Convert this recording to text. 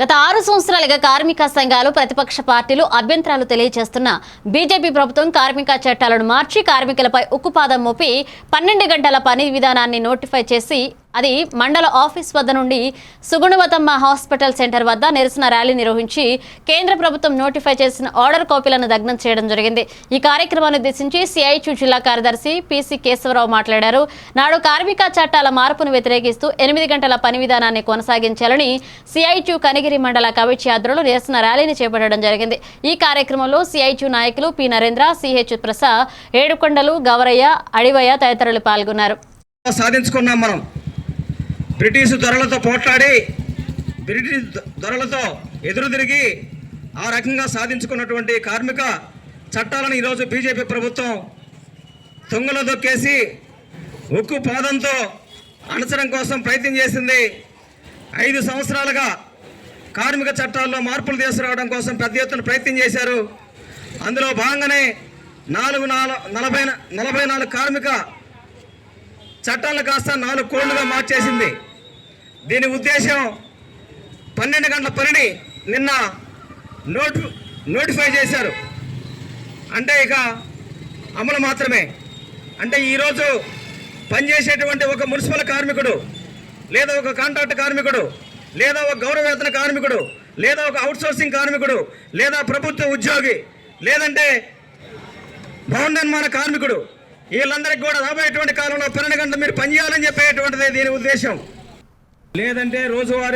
గత ఆరు సంవత్సరాలుగా కార్మిక సంఘాలు ప్రతిపక్ష పార్టీలు అభ్యంతరాలు తెలియజేస్తున్న బీజేపీ ప్రభుత్వం కార్మిక చట్టాలను మార్చి కార్మికులపై ఉక్కుపాదం మోపి పన్నెండు గంటల పని విధానాన్ని నోటిఫై చేసి అది మండల ఆఫీస్ వద్ద నుండి సుగుణవతమ్మ హాస్పిటల్ సెంటర్ వద్ద నిరసన ర్యాలీ నిర్వహించి కేంద్ర ప్రభుత్వం నోటిఫై చేసిన ఆర్డర్ కాపీలను దగ్నం చేయడం జరిగింది. ఈ కార్యక్రమాన్ని ఉద్దేశించి సిఐచు జిల్లా కార్యదర్శి పిసి కేశవరావు మాట్లాడారు. నాడు కార్మిక చట్టాల మార్పును వ్యతిరేకిస్తూ ఎనిమిది గంటల పని విధానాన్ని కొనసాగించాలని సిఐచు కనిగిరి మండల కవిచి ఆధ్వర్యంలో నిరసన ర్యాలీని చేపట్టడం జరిగింది. ఈ కార్యక్రమంలో సిఐచు నాయకులు పి నరేంద్ర సిహెచ్ ప్రసాద్ ఏడుకొండలు గవరయ్య అడివయ్య తదితరులు పాల్గొన్నారు. సాధించుకున్నాం మనం. బ్రిటిష్ దొరలతో పోట్లాడి బ్రిటిష్ దొరలతో ఎదురు తిరిగి ఆ రకంగా సాధించుకున్నటువంటి కార్మిక చట్టాలను ఈరోజు బీజేపీ ప్రభుత్వం తొంగలో దొక్కేసి ఉక్కు పాదంతో అణచడం కోసం ప్రయత్నం చేసింది. ఐదు సంవత్సరాలుగా కార్మిక చట్టాల్లో మార్పులు తీసుకురావడం కోసం పెద్ద ఎత్తున ప్రయత్నం చేశారు. అందులో భాగంగానే నాలుగు నాలుగు నలభై నలభై నాలుగు కార్మిక చట్టాలను కాస్త నాలుగు కోళ్ళుగా మార్చేసింది. దీని ఉద్దేశం పన్నెండు గంటల పనిని నిన్న నోటి నోటిఫై చేశారు. అంటే ఇక అమలు మాత్రమే. అంటే ఈరోజు పనిచేసేటువంటి ఒక మున్సిపల్ కార్మికుడు లేదా ఒక కాంట్రాక్ట్ కార్మికుడు లేదా ఒక గౌరవవేతన కార్మికుడు లేదా ఒక అవుట్సోర్సింగ్ కార్మికుడు లేదా ప్రభుత్వ ఉద్యోగి లేదంటే భవన నిర్మాణ కార్మికుడు వీళ్ళందరికీ కూడా రాబోయేటువంటి కాలంలో పన్నెండు గంటలు మీరు పనిచేయాలని చెప్పేటువంటిదే దీని ఉద్దేశం. లేదంటే రోజువారీ